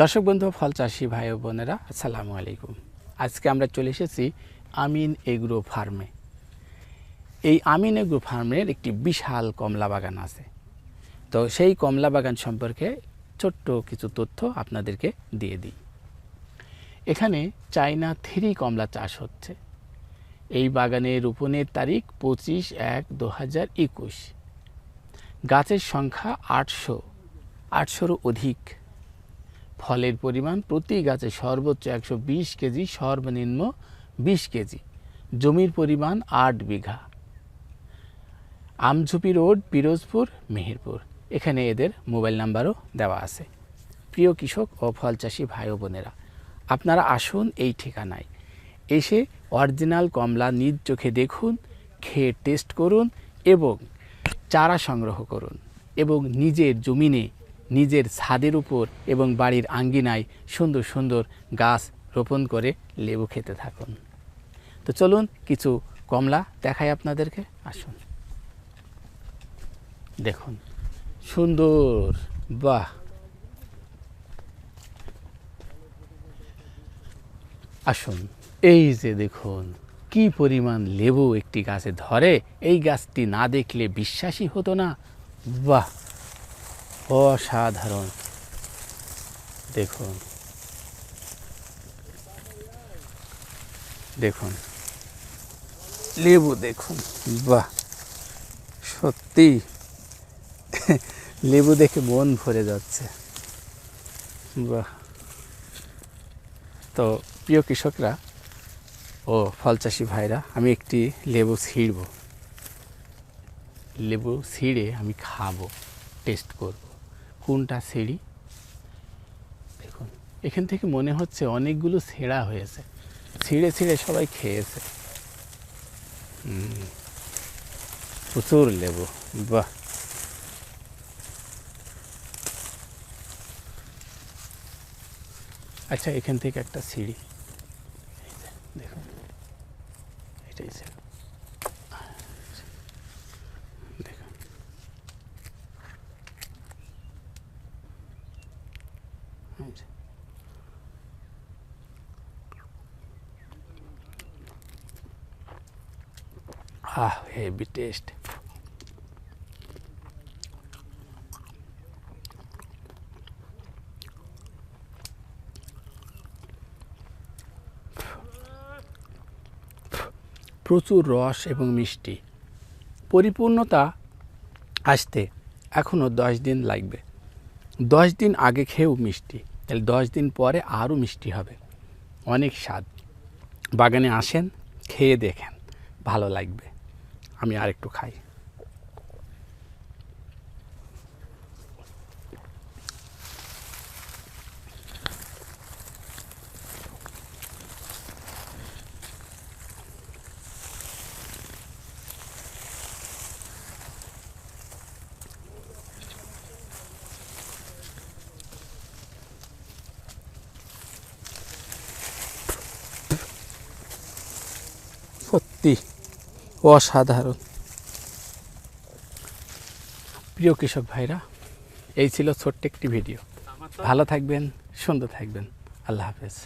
দর্শক বন্ধু, ফল চাষি ভাই বোনেরা, আসসালামু আলাইকুম। আজকে আমরা চলে এসেছি আমিন এগ্রো ফার্মে। এই আমিন এগ্রো ফার্মের একটি বিশাল কমলা বাগান আছে। তো সেই কমলা বাগান সম্পর্কে ছোট্ট কিছু তথ্য আপনাদেরকে দিয়ে দিই। এখানে চায়না থ্রি কমলা চাষ হচ্ছে। এই বাগানে রোপণের তারিখ পঁচিশ এক দু হাজার একুশ। গাছের সংখ্যা আটশো, আটশোরও অধিক। ফলের পরিমাণ প্রতি গাছে সর্বোচ্চ একশো বিশ কেজি, সর্বনিম্ন বিশ কেজি। জমির পরিমাণ আট বিঘা। আমঝুপি রোড, পিরোজপুর, মেহেরপুর। এখানে এদের মোবাইল নাম্বারও দেওয়া আছে। প্রিয় কৃষক ও ফল চাষি ভাই বোনেরা, আপনারা আসুন এই ঠিকানায়। এসে অরিজিনাল কমলা নিজ চোখে দেখুন, খেয়ে টেস্ট করুন এবং চারা সংগ্রহ করুন এবং নিজের জমিনে নিজের ছাদের উপর এবং বাড়ির আঙ্গিনায় সুন্দর সুন্দর গাছ রোপণ করে লেবু খেতে থাকুন। তো চলুন কিছু কমলা দেখাই আপনাদেরকে, আসুন। দেখুন, সুন্দর, বাহ! আসুন, এই যে দেখুন, কি পরিমাণ লেবু একটি গাছে ধরে, এই গাছটি না দেখলে বিশ্বাসই হতো না। বাহ! অসাধারণ। দেখুন। দেখুন। লেবু দেখুন। বাহ! সত্যি। লেবু দেখে মন ভরে যাচ্ছে। বাহ! তো, প্রিয় কৃষকরা ও ফল চাষি ভাইরা, আমি একটি লেবু ছিঁড়ব। লেবু ছিঁড়ে আমি খাব, টেস্ট করব। কোনটা সিঁড়ি? দেখুন, এখান থেকে মনে হচ্ছে অনেকগুলো ছেঁড়া হয়েছে। ছিঁড়ে ছিঁড়ে সবাই খেয়েছে। প্রচুর লেবু, বাহ। আচ্ছা এখান থেকে একটা সিঁড়ি। দেখুন, এটাই ছিল যে। আহ হেভি টেস্ট প্রচুর রস এবং মিষ্টি। পরিপূর্ণতা আসতে এখনও দশ দিন লাগবে। দশ দিন আগে খেয়েও মিষ্টি। তাহলে দশ দিন পরে আরও মিষ্টি হবে। অনেক স্বাদ। বাগানে আসেন, খেয়ে দেখেন, ভালো লাগবে। আমি আরেকটু খাই। সত্যি অসাধারণ। প্রিয় কৃষক ভাইরা, এই ছিল ছোট্ট একটি ভিডিও। ভালো থাকবেন, সুন্দর থাকবেন। আল্লাহ হাফেজ।